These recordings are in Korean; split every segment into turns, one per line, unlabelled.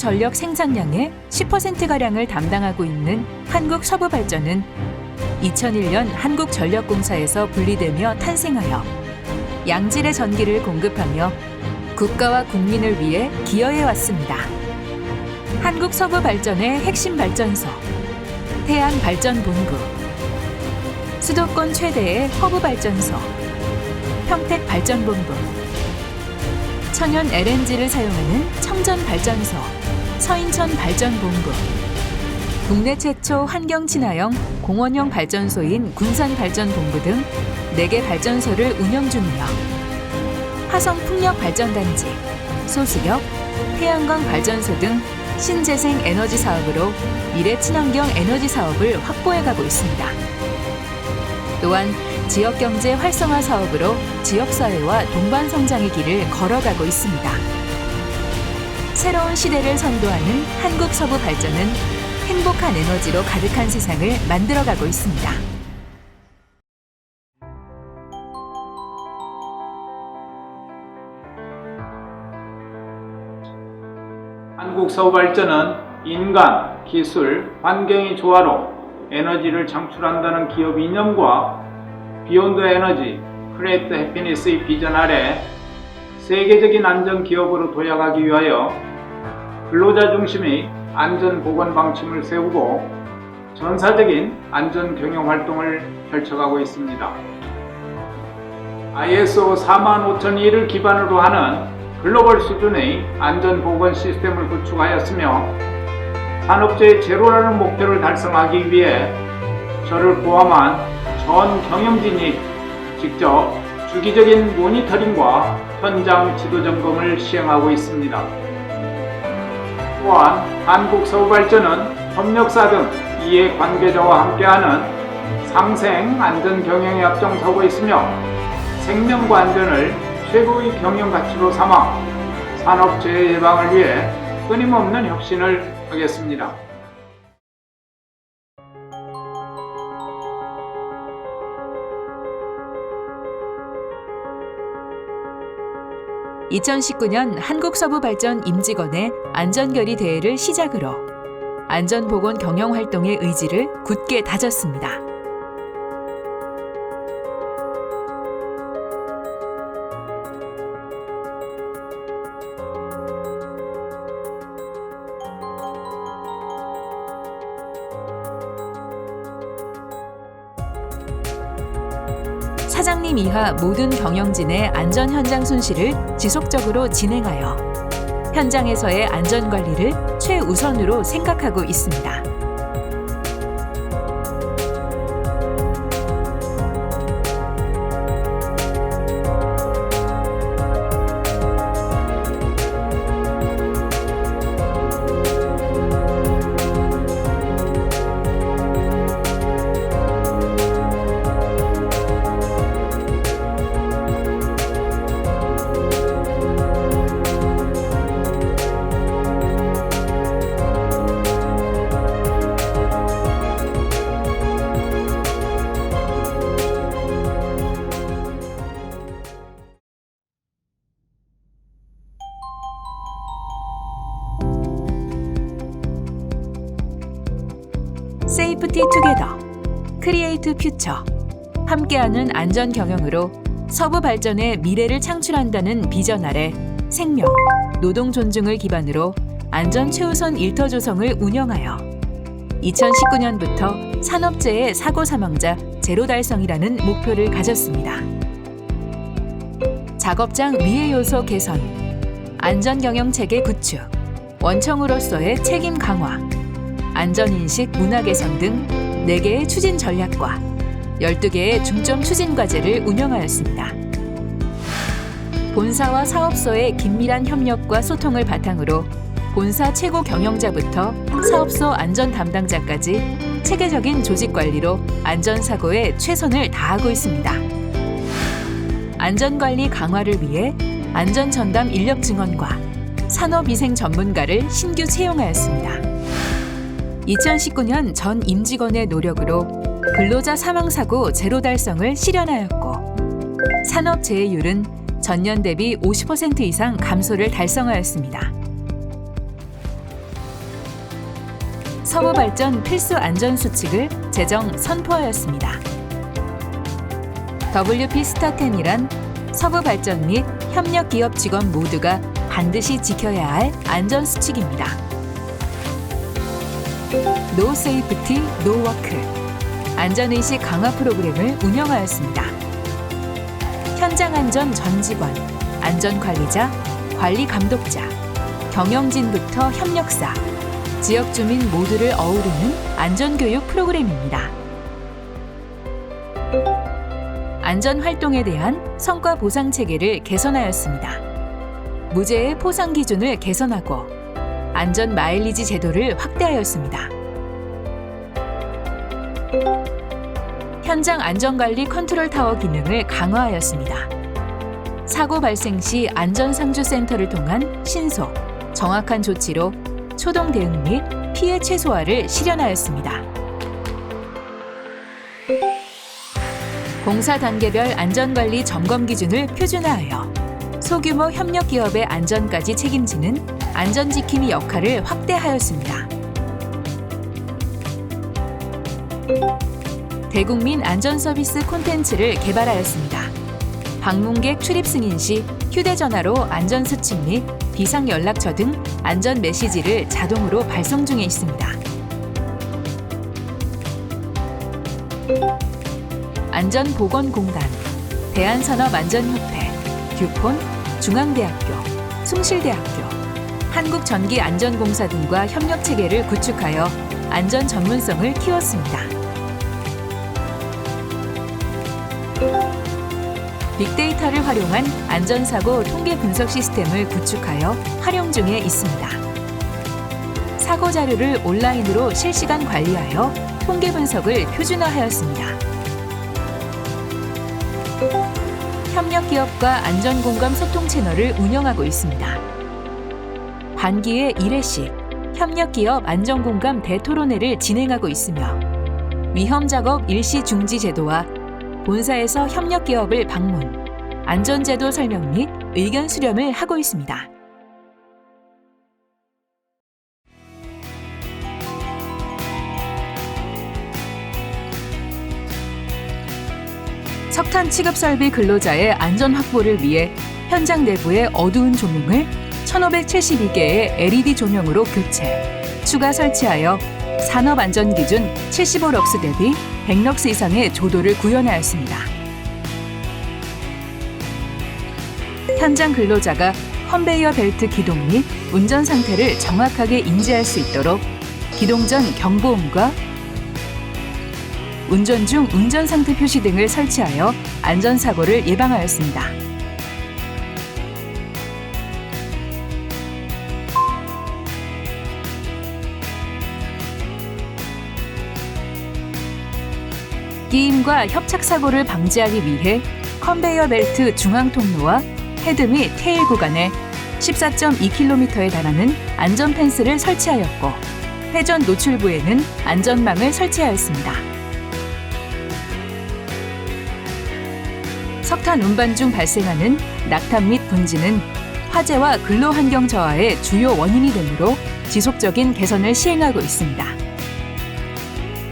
전력 생산량의 10%가량을 담당하고 있는 한국서부발전은 2001년 한국전력공사에서 분리되며 탄생하여 양질의 전기를 공급하며 국가와 국민을 위해 기여해 왔습니다. 한국서부발전의 핵심 발전소, 태안발전본부, 수도권 최대의 허브발전소, 평택발전본부, 천연 LNG를 사용하는 청전발전소, 서인천 발전본부, 국내 최초 환경 친화형 공원형 발전소인 군산발전본부 등 4개 발전소를 운영 중이며 화성 풍력 발전단지, 소수력, 태양광 발전소 등 신재생 에너지 사업으로 미래 친환경 에너지 사업을 확보해 가고 있습니다. 또한 지역 경제 활성화 사업으로 지역 사회와 동반 성장의 길을 걸어가고 있습니다. 새로운 시대를 선도하는 한국 서부 발전은 행복한 에너지로 가득한 세상을 만들어가고 있습니다.
한국 서울발전은 인간, 기술, 환경의 조화로 에너지를 창출한다는 기업 이념과 비욘드 에너지, 크레이트 해피니스의 비전 아래 세계적인 안전 기업으로 도약하기 위하여 근로자 중심의 안전 보건 방침을 세우고 전사적인 안전 경영 활동을 펼쳐가고 있습니다. ISO 45001을 기반으로 하는 글로벌 수준의 안전 보건 시스템을 구축하였으며 산업재해 제로라는 목표를 달성하기 위해 저를 포함한 전 경영진이 직접 주기적인 모니터링과 현장 지도 점검을 시행하고 있습니다. 또한 한국서울발전은 협력사 등 이해 관계자와 함께하는 상생 안전 경영에 앞장서고 있으며 생명과 안전을 최고의 경영 가치로 삼아 산업 재해 예방을 위해 끊임없는 혁신을 하겠습니다.
2019년 한국서부발전 임직원의 안전결의 대회를 시작으로 안전보건 경영 활동의 의지를 굳게 다졌습니다. 사장님 이하 모든 경영진의 안전 현장 손실을 지속적으로 진행하여 현장에서의 안전 관리를 최우선으로 생각하고 있습니다. 퓨처 함께하는 안전 경영으로 서부 발전의 미래를 창출한다는 비전 아래 생명, 노동 존중을 기반으로 안전 최우선 일터 조성을 운영하여 2019년부터 산업재해 사고 사망자 제로 달성이라는 목표를 가졌습니다. 작업장 위해 요소 개선, 안전 경영 체계 구축, 원청으로서의 책임 강화, 안전 인식 문화 개선 등 4개의 추진 전략과 12개의 중점 추진 과제를 운영하였습니다. 본사와 사업소의 긴밀한 협력과 소통을 바탕으로 본사 최고 경영자부터 사업소 안전 담당자까지 체계적인 조직 관리로 안전사고에 최선을 다하고 있습니다. 안전관리 강화를 위해 안전전담 인력 증원과 산업위생 전문가를 신규 채용하였습니다. 2019년 전 임직원의 노력으로 근로자 사망사고 제로 달성을 실현하였고 산업재해율은 전년 대비 50% 이상 감소를 달성하였습니다. 서부 발전 필수 안전 수칙을 제정 선포하였습니다. WP 스타10이란 서부 발전 및 협력 기업 직원 모두가 반드시 지켜야 할 안전 수칙입니다. 노 세이프티 노 워크 안전의식 강화 프로그램을 운영하였습니다. 현장 안전 전 직원, 안전 관리자, 관리 감독자, 경영진부터 협력사, 지역 주민 모두를 어우르는 안전교육 프로그램입니다. 안전 활동에 대한 성과 보상 체계를 개선하였습니다. 무죄의 포상 기준을 개선하고 안전 마일리지 제도를 확대하였습니다. 현장 안전관리 컨트롤 타워 기능을 강화하였습니다. 사고 발생 시 안전상주센터를 통한 신속, 정확한 조치로 초동 대응 및 피해 최소화를 실현하였습니다. 공사 단계별 안전관리 점검 기준을 표준화하여 소규모 협력 기업의 안전까지 책임지는 안전지킴이 역할을 확대하였습니다. 대국민 안전서비스 콘텐츠를 개발하였습니다. 방문객 출입 승인 시 휴대전화로 안전수칙 및 비상연락처 등 안전 메시지를 자동으로 발송 중에 있습니다. 안전보건공단, 대한산업안전협회, 규폰, 중앙대학교, 숭실대학교, 한국전기안전공사 등과 협력 체계를 구축하여 안전 전문성을 키웠습니다. 빅데이터를 활용한 안전사고 통계 분석 시스템을 구축하여 활용 중에 있습니다. 사고 자료를 온라인으로 실시간 관리하여 통계 분석을 표준화하였습니다. 협력 기업과 안전공감 소통 채널을 운영하고 있습니다. 반기에 1회씩 협력 기업 안전공감 대토론회를 진행하고 있으며 위험 작업 일시 중지 제도와 본사에서 협력 기업을 방문, 안전제도 설명 및 의견 수렴을 하고 있습니다. 석탄 취급 설비 근로자의 안전 확보를 위해 현장 내부의 어두운 조명을 1572개의 LED 조명으로 교체, 추가 설치하여 산업안전기준 75럭스 대비 100럭스 이상의 조도를 구현하였습니다. 현장 근로자가 컨베이어 벨트 기동 및 운전 상태를 정확하게 인지할 수 있도록 기동 전 경보음과 운전 중 운전 상태 표시 등을 설치하여 안전사고를 예방하였습니다. 끼임과 협착 사고를 방지하기 위해 컨베이어 벨트 중앙 통로와 헤드 및 테일 구간에 14.2km에 달하는 안전 펜스를 설치하였고 회전 노출부에는 안전망을 설치하였습니다. 석탄 운반 중 발생하는 낙탄 및 분진은 화재와 근로 환경 저하의 주요 원인이 되므로 지속적인 개선을 시행하고 있습니다.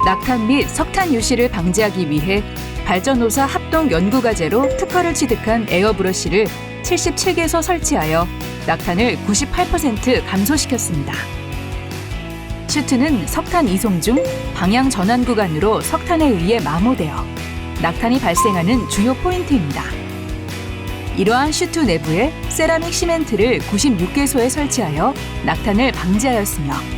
낙탄 및 석탄 유실을 방지하기 위해 발전호사 합동 연구과제로 특허를 취득한 에어브러시를 77개소 설치하여 낙탄을 98% 감소시켰습니다. 슈트는 석탄 이송 중 방향 전환 구간으로 석탄에 의해 마모되어 낙탄이 발생하는 주요 포인트입니다. 이러한 슈트 내부에 세라믹 시멘트를 96개소에 설치하여 낙탄을 방지하였으며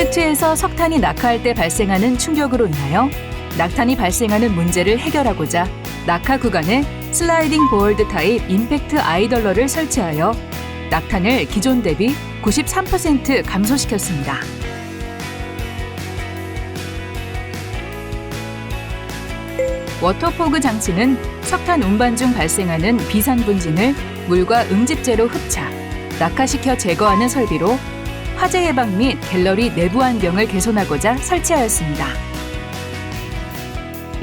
슈트에서 석탄이 낙하할 때 발생하는 충격으로 인하여 낙탄이 발생하는 문제를 해결하고자 낙하 구간에 슬라이딩 보얼드 타입 임팩트 아이덜러를 설치하여 낙탄을 기존 대비 93% 감소시켰습니다. 워터포그 장치는 석탄 운반 중 발생하는 비산 분진을 물과 응집제로 흡착, 낙하시켜 제거하는 설비로 화재 예방 및 갤러리 내부 환경을 개선하고자 설치하였습니다.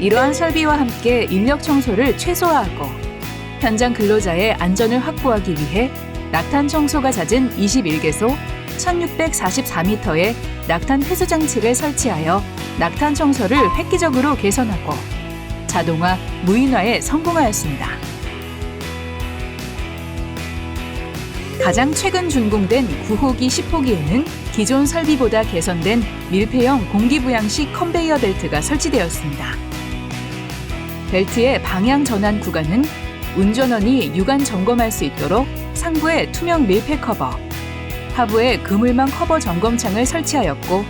이러한 설비와 함께 인력 청소를 최소화하고 현장 근로자의 안전을 확보하기 위해 낙탄 청소가 잦은 21개소 1644m의 낙탄 회수 장치를 설치하여 낙탄 청소를 획기적으로 개선하고 자동화, 무인화에 성공하였습니다. 가장 최근 준공된 9호기 10호기에는 기존 설비보다 개선된 밀폐형 공기부양식 컨베이어 벨트가 설치되었습니다. 벨트의 방향 전환 구간은 운전원이 육안 점검할 수 있도록 상부에 투명 밀폐 커버, 하부에 그물망 커버 점검창을 설치하였고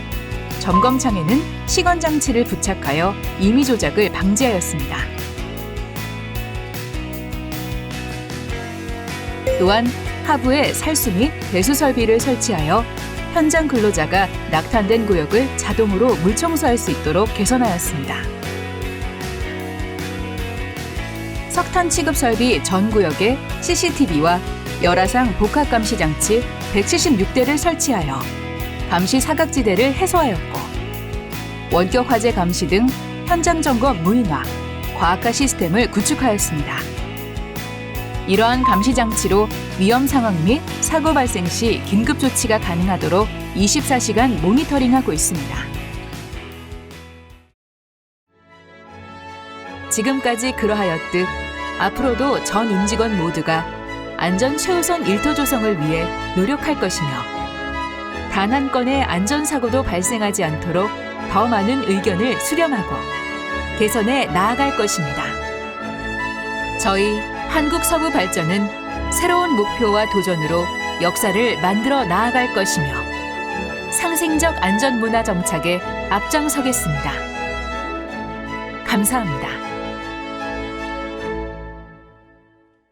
점검창에는 시건 장치를 부착하여 임의 조작을 방지하였습니다. 또한 하부에 살수 및 배수 설비를 설치하여 현장 근로자가 낙탄된 구역을 자동으로 물 청소할 수 있도록 개선하였습니다. 석탄 취급 설비 전 구역에 CCTV와 열화상 복합 감시 장치 176대를 설치하여 감시 사각지대를 해소하였고 원격 화재 감시 등 현장 점검 무인화, 과학화 시스템을 구축하였습니다. 이러한 감시 장치로 위험 상황 및 사고 발생 시 긴급 조치가 가능하도록 24시간 모니터링하고 있습니다. 지금까지 그러하였듯 앞으로도 전 임직원 모두가 안전 최우선 일터 조성을 위해 노력할 것이며 단 한 건의 안전사고도 발생하지 않도록 더 많은 의견을 수렴하고 개선해 나아갈 것입니다. 저희 한국 서부 발전은 새로운 목표와 도전으로 역사를 만들어 나아갈 것이며 상생적 안전 문화 정착에 앞장서겠습니다. 감사합니다.